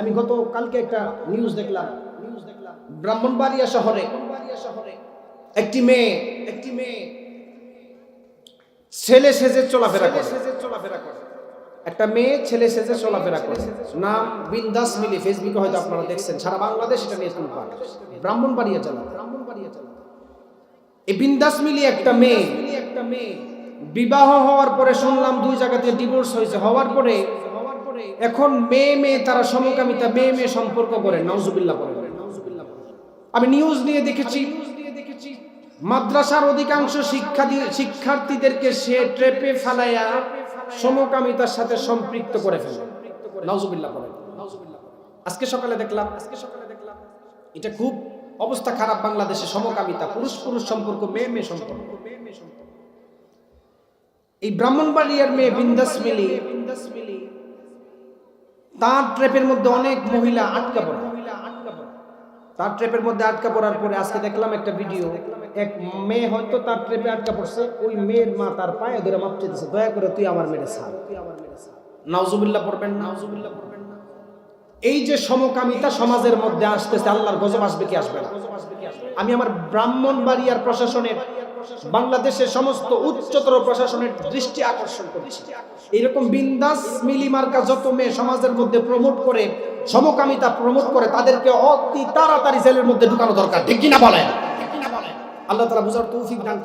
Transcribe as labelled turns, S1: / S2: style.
S1: আমি গত কালকে একটা নিউজ দেখলাম। নিউজ দেখলাম। ব্রাহ্মণবাড়িয়া শহরে শহরে একটি মেয়ে একটি মেয়ে ছেলে সেজে চলাফেরা করে। সেজে চলাফেরা করে। একটা মেয়ে ছেলে সেজে চলাফেরা করে। নাম বিন্দাস মিলি ফেসবুকে হয়তো আপনারা দেখছেন। সারা বাংলাদেশ এটা নিয়ে তুলপার ব্রাহ্মণবাড়িয়া জেলা। ব্রাহ্মণবাড়িয়া জেলা। এই বিন্দাস মিলি একটা মেয়ে। একটা মেয়ে। বিবাহ হওয়ার পরে শুনলাম দুই জায়গাতে ডিভোর্স হয়েছে। হওয়ার পরে এখন মেয়ে মেয়ে তারা সমকামিতা, মেয়ে মেয়ে সম্পর্ক করে নওজুবিল্লাহ করে আমি নিউজ নিয়ে দেখেছি, মাদ্রাসার অধিকাংশ শিক্ষা শিক্ষার্থীদেরকে সে ট্রেপে ফেলাইয়া সমকামিতার সাথে সম্পৃক্ত করে ফেলে। নওজুবিল্লাহ করে আজকে সকালে দেখলাম আজকে সকালে দেখলাম এটা খুব অবস্থা খারাপ বাংলাদেশে, সমকামিতা পুরুষ পুরুষ সম্পর্ক, মেয়ে মেয়ে সম্পর্ক। এই ব্রাহ্মণবাড়িয়ার মেয়ে বিন্দাস মিলি তার ট্রেপের মধ্যে অনেক মহিলা আটকা পড়ে। তার ট্রেপের মধ্যে আটকা পড়ার পরে আজকে দেখলাম একটা ভিডিও। এক মেয়ে হয়তো তার ট্রেপে আটকা পড়ছে, ওই মেয়ের মা তার পায়ে ধরে মাপ চেয়েছে দয়া করে তুই আমার মেরে ছাড়। নাউজুবিল্লাহ পড়বেন নাউজুবিল্লাহ পড়বেন এই যে সমকামিতা সমাজের মধ্যে আসতেছে, আল্লাহর গজব আসবে কি আসবে না? আমি আমার ব্রাহ্মণবাড়িয়ার প্রশাসনের বাংলাদেশের সমস্ত উচ্চতর প্রশাসনের দৃষ্টি আকর্ষণ করছে এরকম বিন্দাস মিলি মার্কা যত মেয়ে সমাজের মধ্যে প্রমোট করে, সমকামিতা প্রমোট করে, তাদেরকে অতি তাড়াতাড়ি জেলের মধ্যে ঢুকানো দরকার। ঠিক কিনা বলেন? আল্লাহ তালা বুঝার তৌফিক দান।